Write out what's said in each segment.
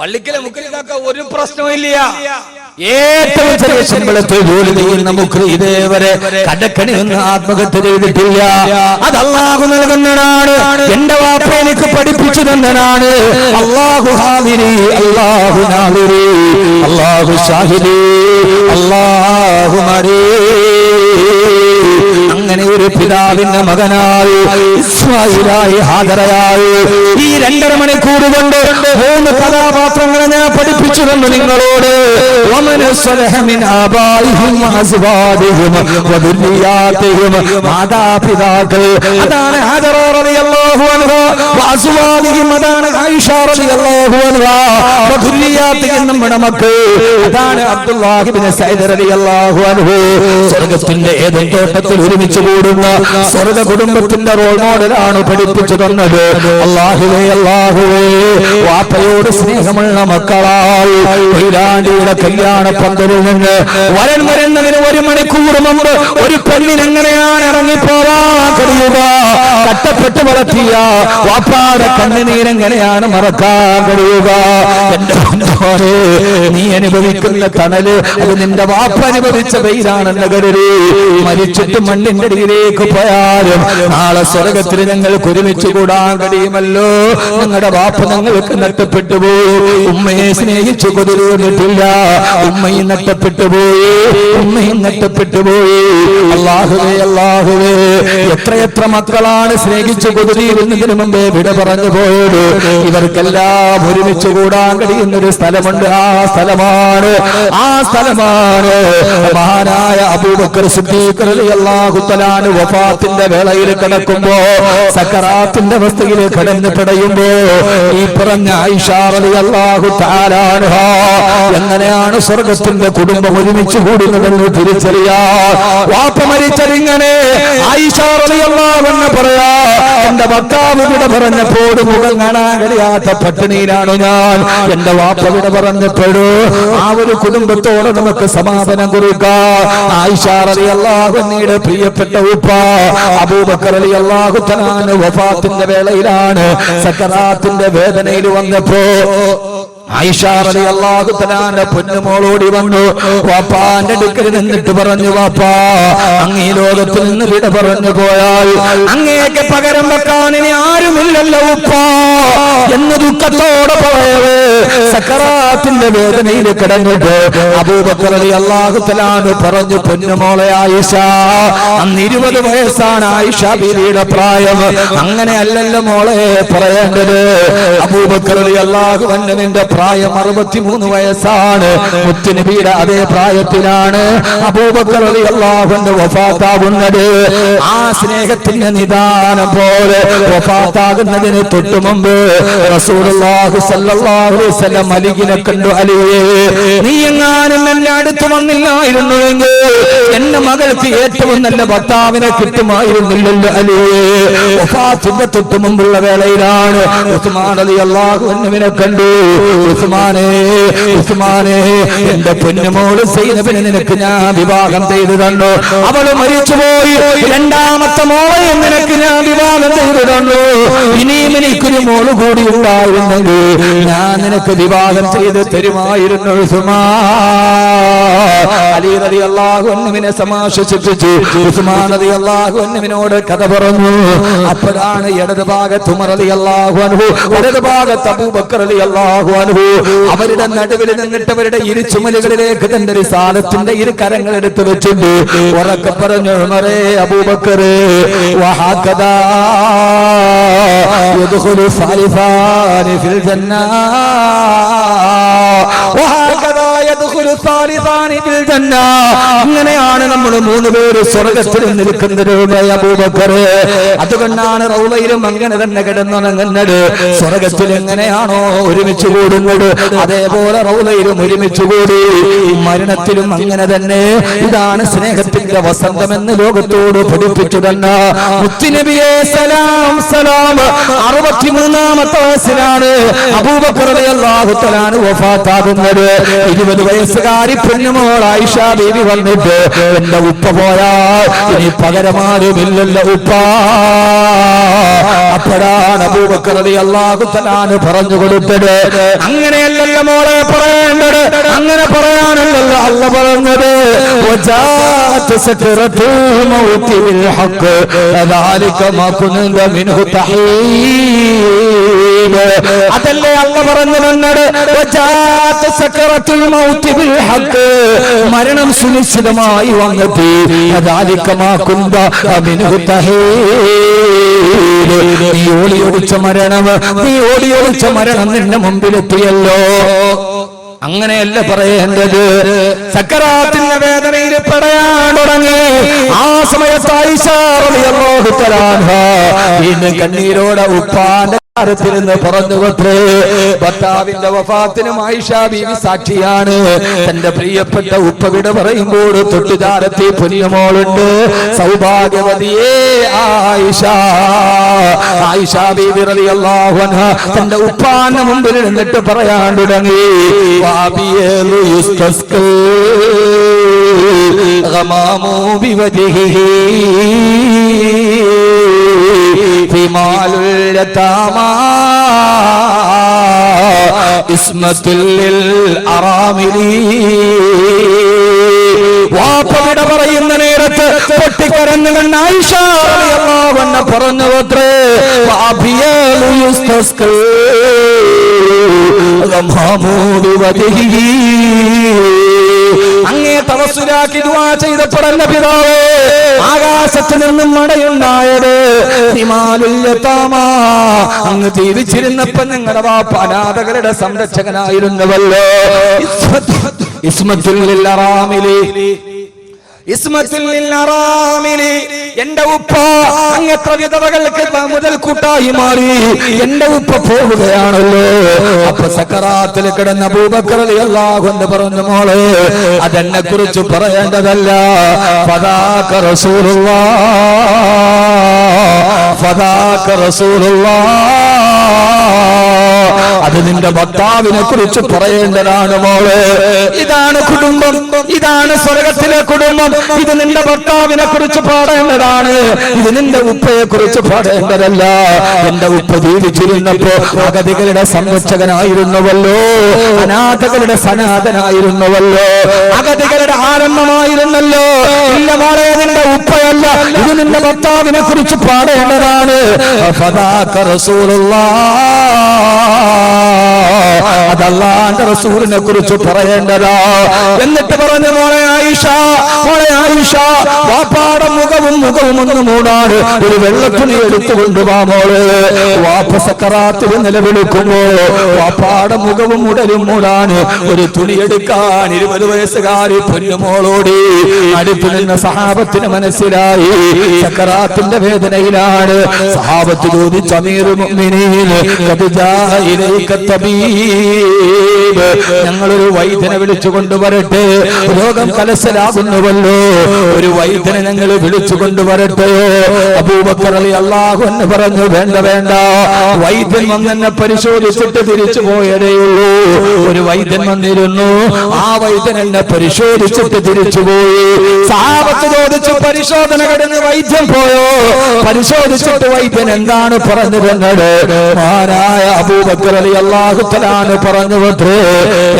പള്ളിക്കലെ മുക്കരിതാക്ക ഒരു പ്രശ്നവും ഏറ്റവും ചെറിയ ശമ്പളത്തിൽ ജോലി ചെയ്യുന്ന നമുക്ക് ഇതേവരെ കടക്കണി ഒന്ന് ആത്മഹത്യ ചെയ്തിട്ടില്ല. അത് അള്ളാഹു നൽകുന്നതാണ്. എന്റെ വാപ്പ എനിക്ക് പഠിപ്പിച്ചു തന്നതാണ്. അള്ളാഹു ഹാദിരി അള്ളാഹു നാദിരി അള്ളാഹു ഷാഹിദി അള്ളാഹു മരീ. അങ്ങനെ ഒരു പിതാവിന്റെ മകനായി ഇസ്രായേലായി ഹാജരയായി ഈ രണ്ടര മണിക്കൂർ കൊണ്ട് മൂന്ന് കഥാപാത്രങ്ങളെ ഞാൻ പഠിപ്പിച്ചു തന്നു നിങ്ങളോട് മാതാപിതാക്കൾ അതാണ് നമ്മുടെ മക്കൾ അതാണ് അബ്ദുല്ലാഹിബിൻ സൈദർ അലി അള്ളാഹു അനുഭവ സ്വർഗത്തിന്റെ ഏതും തോട്ടത്തിൽ ഒരുമിച്ച് കൂടുന്ന സ്വർഗ കുടുംബത്തിന്റെ റോൾ മോഡലാണ് പഠിപ്പിച്ചു തന്നത് അള്ളാഹുവേ അള്ളാഹുവേ വാപ്പയോട് സ്നേഹമുള്ള മക്കളായി കൊയിലാണ്ടിയുടെ കല്യാണ പന്തലിൽ നിന്ന് വരൻ വരുന്നതിന് ഒരു മണിക്കൂർ മുമ്പ് ഒരു പെണ്ണിനെങ്ങനെയാണ് ഇറങ്ങിപ്പോവാൻ കഴിയുക? കട്ടപ്പെട്ട് വളർത്തിയ വാപ്പാടെ കണ്ണുനീരെങ്ങനെയാണ് മറക്കാൻ കഴിയുക? നീ അനുഭവിക്കുന്ന തണൽ അത് നിന്റെ വാപ്പ അനുഭവിച്ച വെയിലാണെന്ന് കരുതി. മരിച്ചിട്ട് മണ്ണിന്റെ അടിയിലേക്ക് പോയാലും നാളെ സ്വർഗത്തിൽ ഞങ്ങൾക്ക് ഒരുമിച്ച് കൂടാൻ കഴിയുമല്ലോ. നിങ്ങളുടെ വാപ്പ ഞങ്ങൾക്ക് നഷ്ടപ്പെട്ടു പോയി ഉമ്മയെ സ്നേഹിച്ചു കൊതിരുന്നിട്ടില്ല ഉമ്മയും നഷ്ടപ്പെട്ടു പോയി ഉമ്മയും നഷ്ടപ്പെട്ടു പോയി അള്ളാഹുവേ അള്ളാഹുവേ. എത്രയെത്ര മക്കളാണ് സ്നേഹിച്ചു കൊതിരിയിരുന്നതിന് മുമ്പേ വിട പറഞ്ഞു പോയത്. ഇവർക്കെല്ലാം ഒരുമിച്ച് കൂടാൻ കഴിയുന്ന ഒരു സ്ഥലമുണ്ട്. ആ സ്ഥലമാണ്. ആ സ്ഥലമാണ്. മഹാനായ അബൂബക്കർ സിദ്ദീഖ് തആല വഫാത്തിന്റെ വേളയിൽ കിടക്കുമ്പോ സക്കറാത്തിന്റെ അവസ്ഥയിൽ കിടന്ന് പിടയുമ്പോ ഈ പറഞ്ഞ തആല അൻഹ എങ്ങനെയാണ് സ്വർഗത്തിന്റെ കുടുംബം ഒരുമിച്ച് കൂടുന്നതെന്ന് തിരിച്ചറിയാ? വാപ്പ മരിച്ചതിങ്ങനെ ആയിഷ റളിയല്ലാഹു എന്ന് പറയാ എന്റെ ഭർത്താവ് വിട പറഞ്ഞപ്പോൾ മുഖം കാണാൻ കഴിയാത്ത പട്ടിണിയിലാണ് ഞാൻ. എന്റെ വാപ്പ വിട പറഞ്ഞപ്പോഴോ ആ ഒരു കുടുംബത്തോട് നമുക്ക് സമാപനം അൻഹയുടെ പ്രിയപ്പെട്ട ഉപ്പ തആല വഫാത്തിന്റെ വേളയിലാണ് സക്കറാത്തിന്റെ വേദനയിൽ വന്നപ്പോ ആയിഷ റളിയല്ലാഹു തആല പൊന്നുമോളോടി വന്നു. വാപ്പാന്റെ അടുക്കൽ നിന്നിട്ട് പറഞ്ഞു വാപ്പാ അങ്ങേ ലോകത്തിൽ നിന്ന് വിട പറഞ്ഞു പോയാൽ അങ്ങേക്ക് പകരം വെക്കാൻ ഇനി ആരുമില്ലല്ലോ ഉപ്പാ. എന്ന് ദുഃഖത്തോടെ പറയവേ സക്കറാത്തിന്റെ വേദനയിൽ കിടന്നിട്ട് അബൂബക്കർ അള്ളാഹുത്തലാണ് പറഞ്ഞു പൊന്നുമോളെ ആയിഷ അന്ന് ഇരുപത് വയസ്സാണ് ആയിഷ ബീവിയുടെ പ്രായം. അങ്ങനെ അല്ലല്ലോ മോളെ പറയേണ്ടത്. അബൂബക്കർ അള്ളാഹു തന്നെ നിന്റെ പ്രായം അറുപത്തിമൂന്ന് വയസ്സാണ്. മുത്തുനബിയുടെ അതേ പ്രായത്തിലാണ് അബൂബക്കർ അള്ളാഹുന്റെ വഫാത്താവുന്നത് ആ സ്നേഹത്തിന്റെ നിദാനം പോലെ വഫാത്താകുന്നതിന് തൊട്ടു മുമ്പ് വസല്ലം അലിഗിനെ കണ്ടു അലിയേ. നീ എങ്ങാനും എന്നെ അടുത്ത് വന്നില്ലായിരുന്നുവെങ്കിൽ എന്റെ മകൾക്ക് ഏറ്റവും നല്ല ഭർത്താവിനെ കിട്ടുമായിരുന്നില്ലല്ലോ അലിയേ. തൊട്ടു മുമ്പുള്ള വേളയിലാണ് ഉസ്മാൻ റളിയല്ലാഹു അൻഹുവിനെ കണ്ടു. ഉസ്മാനെ ഉസ്മാനെ എന്റെ പൊന്നുമോൾ സൈനബിനെ നിനക്ക് ഞാൻ വിവാഹം ചെയ്തു തന്നു. അവൾ മരിച്ചുപോയി. രണ്ടാമത്തെ മോളെയും നിനക്ക് ഞാൻ വിവാഹം ചെയ്തു തന്നു. ഇനിയും എനിക്കൊരു മോൾ കൂടി ഉണ്ടായിരുന്നെങ്കിൽ ഞാൻ നിനക്ക് വിവാഹം ചെയ്ത് തരുമായിരുന്നു ഉസ്മാ. അലി റതി അള്ളാഹു അന്നുവിനെ ഉസ്മാൻ റതി അള്ളാഹു കഥ പറഞ്ഞു. അപ്പോഴാണ് ഇടത് ഭാഗത്ത് ഉമർ റതി അള്ളാഹു അനുഭവ ഇടത് ഭാഗത്ത് അബൂബക്കറലി അള്ളാഹു അവരുടെ നടുവിൽ നിന്നിട്ട് അവരുടെ ഇരു ചുമലുകളിലേക്ക് തന്റെ ഒരു സാധത്തിന്റെ ഇരു കരങ്ങൾ എടുത്തു വെച്ചിട്ട് ഉറക്കെ പറഞ്ഞു ഉമറേ അബൂബക്കറേ വഹാക്കദാ യദ്ഖുലു في ഫിൽ അങ്ങനെയാണ് നമ്മൾ മൂന്ന് പേര് സ്വർഗത്തിൽ അതുകൊണ്ടാണ് റൗലയിലും അങ്ങനെ തന്നെ കിടന്നത് സ്വർഗത്തിൽ എങ്ങനെയാണോ ഒരുമിച്ച് കൂടുന്നത്. അതേപോലെ റൗലയിലും ഒരുമിച്ച് കൂടി. മരണത്തിലും അങ്ങനെ തന്നെ. ഇതാണ് സ്നേഹത്തിന്റെ വസന്തമെന്ന് ലോകത്തോട് പഠിപ്പിച്ചു തന്ന മുത്തുനബിയെ സലാം സലാം. അറുപത്തിമൂന്നാമത്തെ വയസ്സിലാണ് അബൂബക്കറിയാഹുത്തലാണ് ഇരുപത് വയസ്സുകാരി പെണ്ണുമോൾ ആയിഷ ബീവി വന്നിട്ട് എന്റെ ഉപ്പ പോയാ ഇനി പകരമാരുമില്ലല്ലോ ഉപ്പ. അപ്പോഴാണ് അബൂബക്കറതി അള്ളാഹു തലാന് പറഞ്ഞു കൊടുത്തത് അങ്ങനെയല്ലല്ലോ മോളെ പറയേണ്ടത് അങ്ങനെ പറയാനല്ലല്ലോ അല്ല പറഞ്ഞത്. അതല്ലേ അല്ല പറഞ്ഞു വന്നത് മരണം സുനിശ്ചിതമായി വന്നെത്തി നീ ഓടിയൊടിച്ച മരണം നീ ഓടിയൊടിച്ച മരണം നിന്റെ മുമ്പിലെത്തിയല്ലോ. അങ്ങനെയല്ല പറയേണ്ടത്. സക്കറാത്തിന്റെ വേദനയിൽ പറയാൻ തുടങ്ങി. ആ സമയത്തായി ഐഷാറിയാൻ കണ്ണീരോടെ ഉപ്പാന്റെ ിരുന്ന് പറഞ്ഞു കൊത്രേ ഭർത്താവിന്റെ വഫാത്തിനും ആയിഷ ബീവി സാക്ഷിയാണ്. തന്റെ പ്രിയപ്പെട്ട ഉപ്പ വിട പറയുമ്പോൾ തൊട്ടുചാരത്തെ പുനിയമോളുണ്ട് സൗഭാഗ്യവതിയേ ആയിഷ. ആയിഷ ബീവി റളിയല്ലാഹു അൻഹ. തന്റെ ഉപ്പാന്റെ മുമ്പിൽ നിന്നിട്ട് പറയാൻ തുടങ്ങി. വാബിയേലു യുസ്തസ്കൽ ഗമാമു ബിവജ്ഹിഹി. ഹിമാലുൽ ഇസ്മത്തുൽ അറാമിലി വാപ്പവിട പറയുന്ന നേരത്ത് പൊട്ടിക്കരഞ്ഞു കണ്ണായിഷ പറഞ്ഞു അത്രേ വാബിയേലു ദുആ ചെയ്തപ്പോൾ ചെയ്തപ്പെടല്ല പിതാവേ? ആകാശത്ത് നിന്നും മടയുണ്ടായത് ഹിമാലുല്യത്താമാ അങ്ങ് ജീവിച്ചിരുന്നപ്പോ നിങ്ങളുടെ വാപ്പ അനാഥകരുടെ സംരക്ഷകനായിരുന്നുവല്ലോ. അറാമിലി. എന്റെ ഉപ്പ അങ്ങത്ര വിധവകൾക്ക് മുതൽ കൂട്ടായി മാറി. എന്റെ ഉപ്പ പോവുകയാണല്ലോ. അപ്പൊ സക്കറാത്തിൽ കിടന്ന എന്ന് പറഞ്ഞു മോളെ അതെന്നെ കുറിച്ച് പറയേണ്ടതല്ല. ഫദാക റസൂലുള്ള. ഫദാക റസൂലുള്ള. അത് നിന്റെ ഭർത്താവിനെ കുറിച്ച് പറയേണ്ടതാണ് മോളെ. ഇതാണ് കുടുംബം. ഇതാണ് സ്വർഗത്തിലെ കുടുംബം. ഇത് നിന്റെ ഭർത്താവിനെ കുറിച്ച് പാടേണ്ടതാണ്. ഇത് നിന്റെ ഉപ്പയെ കുറിച്ച് പാടേണ്ടതല്ല. എന്റെ ഉപ്പ ജീവിച്ചിരുന്നപ്പോ അഗതികളുടെ സംരക്ഷകനായിരുന്നുവല്ലോ. അനാഥകളുടെ സനാഥനായിരുന്നുവല്ലോ അഗതികളുടെ ആരംഭമായിരുന്നല്ലോ. ഇല്ല മോളെ നിന്റെ ഉപ്പയല്ല. ഇത് നിന്റെ ഭർത്താവിനെ കുറിച്ച് പാടേണ്ടതാണ്. ഫദാക റസൂലുള്ളാഹ്. Allah അതല്ലാന്റെ റസൂലിനെ കുറിച്ച് പറയേണ്ടതാ. എന്നിട്ട് പറഞ്ഞു മോളെ ആയിഷ മോളെ ആയിഷ വാപ്പാടെ മുഖവും മുഖവും ഒന്ന് മൂടാണ് ഒരു വെള്ളത്തുണി എടുത്തു കൊണ്ടുവാ മോൾ. വാപ്പ സക്കറാത്തിൽ നിലവിളിക്കുമ്പോ വാപ്പാടെ മുഖവും ഉടലും മൂടാൻ ഒരു തുണി എടുക്കാൻ ഇരുപത് വയസ്സുകാരി പൊന്നുമോളോടി അടുത്തു നിന്ന സഹാബത്തിന് മനസ്സിലായി. സക്കറാത്തിന്റെ വേദനയിലാണ്. സഹാബത്ത് ചോദിച്ചു അമീർ മുഅ്മിനീൻ ഖദ് ഇലൈക ഞങ്ങളൊരു വൈദ്യനെ വിളിച്ചു കൊണ്ടുവരട്ടെ രോഗം കലശലാകുന്നുവല്ലോ. ഒരു വൈദ്യനെ ഞങ്ങൾ വിളിച്ചു കൊണ്ടുവരട്ടെ അബൂബക്കർ അലി അള്ളാഹു എന്ന് പറഞ്ഞു വേണ്ട വേണ്ട. വൈദ്യൻ വന്നെന്നെ പരിശോധിച്ചിട്ട് തിരിച്ചു പോയതേയുള്ളൂ ഒരു വൈദ്യൻ വന്നിരുന്നു. ആ വൈദ്യൻ എന്നെ പരിശോധിച്ചിട്ട് തിരിച്ചുപോയി സാപത്ത് ചോദിച്ചു പരിശോധന കടന്ന് വൈദ്യൻ പോയോ? പരിശോധിച്ചിട്ട് വൈദ്യൻ എന്താണ് പറഞ്ഞു തന്നത് മാനായ അബൂബക്കർ അലി അള്ളാഹുത്തലാണ് പറഞ്ഞു വത്രേ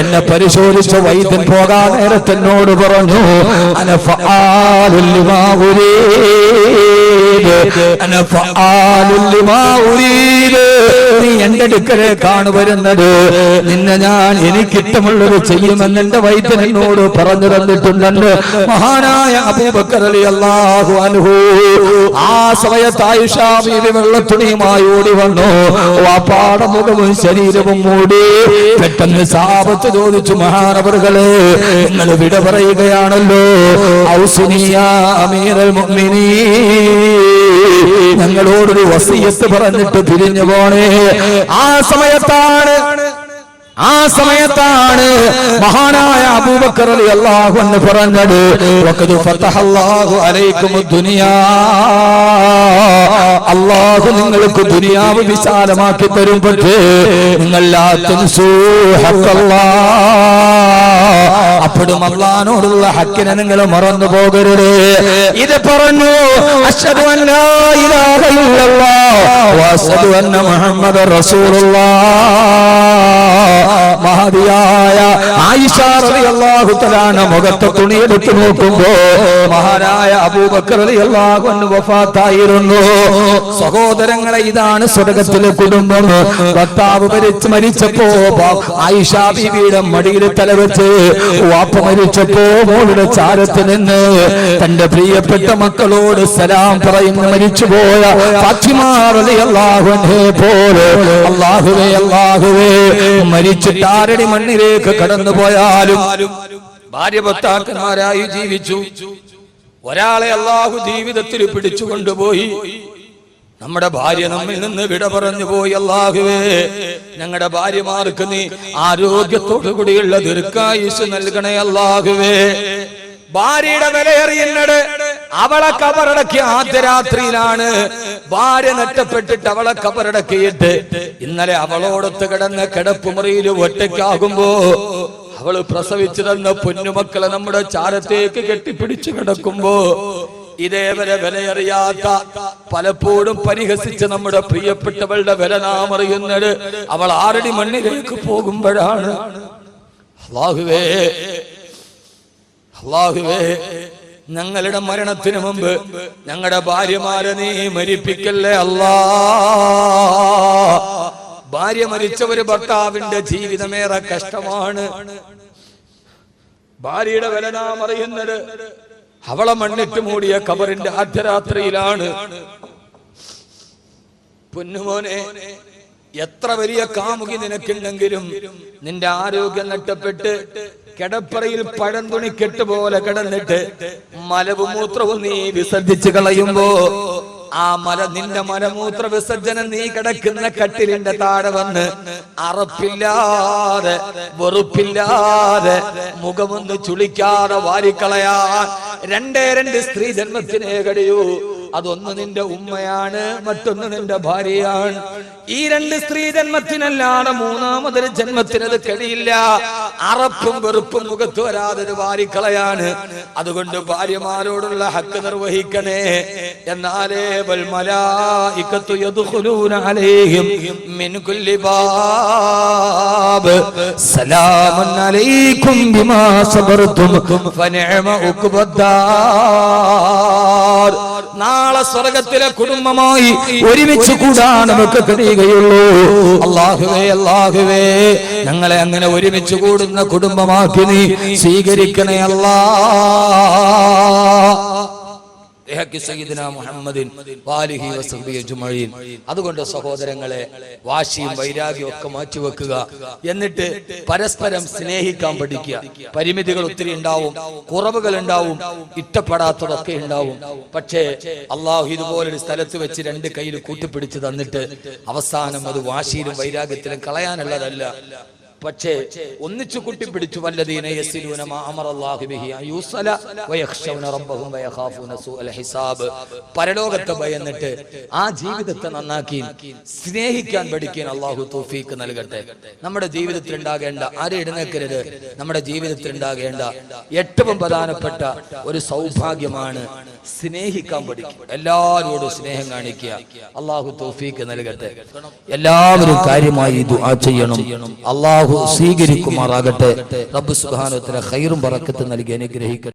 എന്നെ പരിശോധിച്ച വൈദ്യൻ പോകാൻ നേരത്തെന്നോട് പറഞ്ഞു അനഫആലുൽ ലിമാ ഉരീദ് അനഫആലുൽ ലിമാ ഉരീദ് നീ എന്റെ അടുക്കലേക്കാണ് വരുന്നത്. നിന്നെ ഞാൻ എനിക്കിഷ്ടമുള്ളത് ചെയ്യുമെന്ന് എന്റെ വൈദ്യൻ എന്നോട് പറഞ്ഞു തന്നിട്ടുണ്ടെന്ന് മഹാനായ അബൂബക്കർ അലി അള്ളാഹു അൻഹു ആ സമയത്ത് ആയിഷ ബീവി വെള്ളത്തുണിയുമായി ഓടി വന്നു. വാപ്പാട മുഖവും ശരീരവും മൂടി. പെട്ടെന്ന് സാപത്ത് ചോദിച്ചു മഹാനവറുകളെ നിങ്ങൾ വിട പറയുകയാണല്ലോ. ഔസുനിയ അമീറൽ മുഅ്മിനീൻ. ഞങ്ങളോടൊരു വസീയത്ത് പറഞ്ഞിട്ട് പിരിഞ്ഞു പോണേ. ആ സമയത്താണ് സമയത്താണ് മഹാനായ അബൂബക്കർ അള്ളാഹു എന്ന് പറഞ്ഞത് അള്ളാഹു നിങ്ങൾക്ക് ദുനിയാവ് വിശാലമാക്കി തരും പക്ഷേ ഹഖല്ലാ. അപ്പോഴും അള്ളഹാനോടുള്ള ഹക്കിനെ നിങ്ങൾ മറന്നു പോകരുത്. ഇത് പറഞ്ഞു അഷ്ഹദു അൻ ലാ ഇലാഹ ഇല്ലല്ലാഹ് വഅഷ്ഹദു അന്ന മുഹമ്മദ റസൂലുള്ളാഹ് മഹതിയായ ആയിഷാറിയാഹുത്തലാണ് മുഖത്ത് തുണിയെടുത്ത് നോക്കുമ്പോ മഹാനായ അൻഹു വഫാത്തായിരുന്നു സഹോദരങ്ങളെ ഇതാണ് സ്വർഗത്തിലെ കുടുംബം ഭർത്താവ് മരിച്ച് മരിച്ചപ്പോ ആയിഷ ബീവിയുടെ മടിയിൽ തലവെച്ച് വാപ്പ മരിച്ചപ്പോ മോളുടെ ചാരത്ത് നിന്ന് തന്റെ പ്രിയപ്പെട്ട മക്കളോട് സലാം പറയുന്ന മരിച്ചുപോയ ഫാത്തിമ റളിയല്ലാഹു അൻഹയെ പോലെ അള്ളാഹുവേ അള്ളാഹുവേ മരിച്ചിട്ട് ആരടി മണ്ണിലേക്ക് കടന്നു പോയാലും ഭാര്യ ഭർത്താക്കന്മാരായി ജീവിച്ചു. ഒരാളെ അള്ളാഹു ജീവിതത്തിൽ പിടിച്ചു കൊണ്ടുപോയി. നമ്മുടെ ഭാര്യ നമ്മിൽ നിന്ന് വിട പറഞ്ഞു പോയി അള്ളാഹുവേ. ഞങ്ങളുടെ ഭാര്യമാർക്ക് നീ ആരോഗ്യത്തോടു കൂടിയുള്ള ദീർഘായുസ് നൽകണേ അള്ളാഹുവേ. ഭാര്യയുടെ വിലയറിയുന്നത് അവളെ കബറടക്കിയ ആദ്യ രാത്രിയിലാണ് ഭാര്യ നഷ്ടപ്പെട്ടിട്ട് അവളെ കബറടക്കിയിട്ട് ഇന്നലെ അവളോടൊത്ത് കിടന്ന കിടപ്പുമുറിയിൽ ഒറ്റയ്ക്കാകുമ്പോ അവൾ പ്രസവിച്ചു തന്ന പൊന്നുമക്കളെ നമ്മുടെ ചാരത്തേക്ക് കെട്ടിപ്പിടിച്ചു കിടക്കുമ്പോ ഇതേവരെ വിലയറിയാത്ത പലപ്പോഴും പരിഹസിച്ച് നമ്മുടെ പ്രിയപ്പെട്ടവളുടെ വില നാം അറിയുന്നത് അവൾ ആറടി മണ്ണിലേക്ക് പോകുമ്പോഴാണ്. അള്ളാഹുവേ അള്ളാഹുവേ ഞങ്ങളുടെ മരണത്തിന് മുമ്പ് ഞങ്ങളുടെ ഭാര്യമാരെ നീ മരിപ്പിക്കല്ലേ അല്ലാ? ഭാര്യ മരിച്ച ഒരു ഭർത്താവിന്റെ ജീവിതമേറെ കഷ്ടമാണ്. ഭാര്യയുടെ വില നാം അറിയുന്നത് അവളെ മണ്ണിട്ട് മൂടിയ കബറിന്റെ അർദ്ധരാത്രിയിലാണ്. പൊന്നുമോനെ എത്ര വലിയ കാമുകി നിനക്കുണ്ടെങ്കിലും നിന്റെ ആരോഗ്യം നഷ്ടപ്പെട്ട് കിടപ്പറയിൽ പഴന്തുണി കെട്ടുപോലെ കിടന്നിട്ട് മലവും മൂത്രവും നീ വിസർജിച്ച് കളയുമ്പോ ആ മല നിന്റെ മലമൂത്ര വിസർജനം നീ കിടക്കുന്ന കട്ടിലിന്റെ താഴെ വന്ന് അറപ്പില്ലാതെ വെറുപ്പില്ലാതെ മുഖമൊന്ന് ചുളിക്കാതെ വാരിക്കളയാൻ രണ്ടേ രണ്ട് സ്ത്രീ ജന്മത്തിനേ കഴിയൂ. അതൊന്ന് നിന്റെ ഉമ്മയാണ് മറ്റൊന്ന് നിന്റെ ഭാര്യയാണ്. ഈ രണ്ട് സ്ത്രീ ജന്മത്തിനല്ലാതെ മൂന്നാമതൊരു ജന്മത്തിന് അത് കഴിയില്ല. അറപ്പും വെറുപ്പും മുഖത്ത് വരാതൊരു വാരിക്കളയാണ്. അതുകൊണ്ട് ഭാര്യമാരോടുള്ള ഹക്ക് നിർവഹിക്കണേ. എന്നാലേ സലാമുൻ അലൈക്കും ബിമാ സബർതും ഫനിഅമ നാളെ സ്വർഗത്തിലെ കുടുംബമായി ഒരുമിച്ച് കൂടാൻ നമുക്ക് കഴിയുകയുള്ളൂ. അള്ളാഹുവേ അള്ളാഹുവേ ഞങ്ങളെ അങ്ങനെ ഒരുമിച്ച് കൂടുന്ന കുടുംബമാക്കി നീ സ്വീകരിക്കണേ അല്ലാ. മുഹമ്മദിൻ. അതുകൊണ്ട് സഹോദരങ്ങളെ വാശിയും വൈരാഗ്യവും ഒക്കെ മാറ്റിവെക്കുക. എന്നിട്ട് പരസ്പരം സ്നേഹിക്കാൻ പഠിക്കുക. പരിമിതികൾ ഒത്തിരി ഉണ്ടാവും കുറവുകൾ ഉണ്ടാവും ഇഷ്ടപ്പെടാത്തതൊക്കെ ഉണ്ടാവും. പക്ഷേ അള്ളാഹു ഇതുപോലൊരു സ്ഥലത്ത് വെച്ച് രണ്ട് കയ്യിൽ കൂട്ടിപ്പിടിച്ച് തന്നിട്ട് അവസാനം അത് വാശിയിലും വൈരാഗ്യത്തിലും കളയാനുള്ളതല്ല. പക്ഷേ ഒന്നിച്ചു കുട്ടി പിടിച്ചു പരലോകത്തെ ഭയന്നിട്ട് ആ ജീവിതത്തെ നന്നാക്കി സ്നേഹിക്കാൻ പഠിക്കാൻ അള്ളാഹു തൗഫീക്ക് നൽകട്ടെ. നമ്മുടെ ജീവിതത്തിൽ ഉണ്ടാകേണ്ട ആരും എഴുന്നേക്കരുത് നമ്മുടെ ജീവിതത്തിൽ ഉണ്ടാകേണ്ട ഏറ്റവും പ്രധാനപ്പെട്ട ഒരു സൗഭാഗ്യമാണ് സ്നേഹിക്കാൻ പഠിക്കും എല്ലാവരോടും സ്നേഹം കാണിക്കുക. അള്ളാഹു തൗഫീക്ക് നൽകട്ടെ. എല്ലാവരും കാര്യമായി ദുആ ചെയ്യണം. അള്ളാഹു സ്വീകരിക്കുമാറാകട്ടെ. റബ്ബ് സുബ്ഹാനഹു വ പറക്കത്ത് നൽകി അനുഗ്രഹിക്കട്ടെ.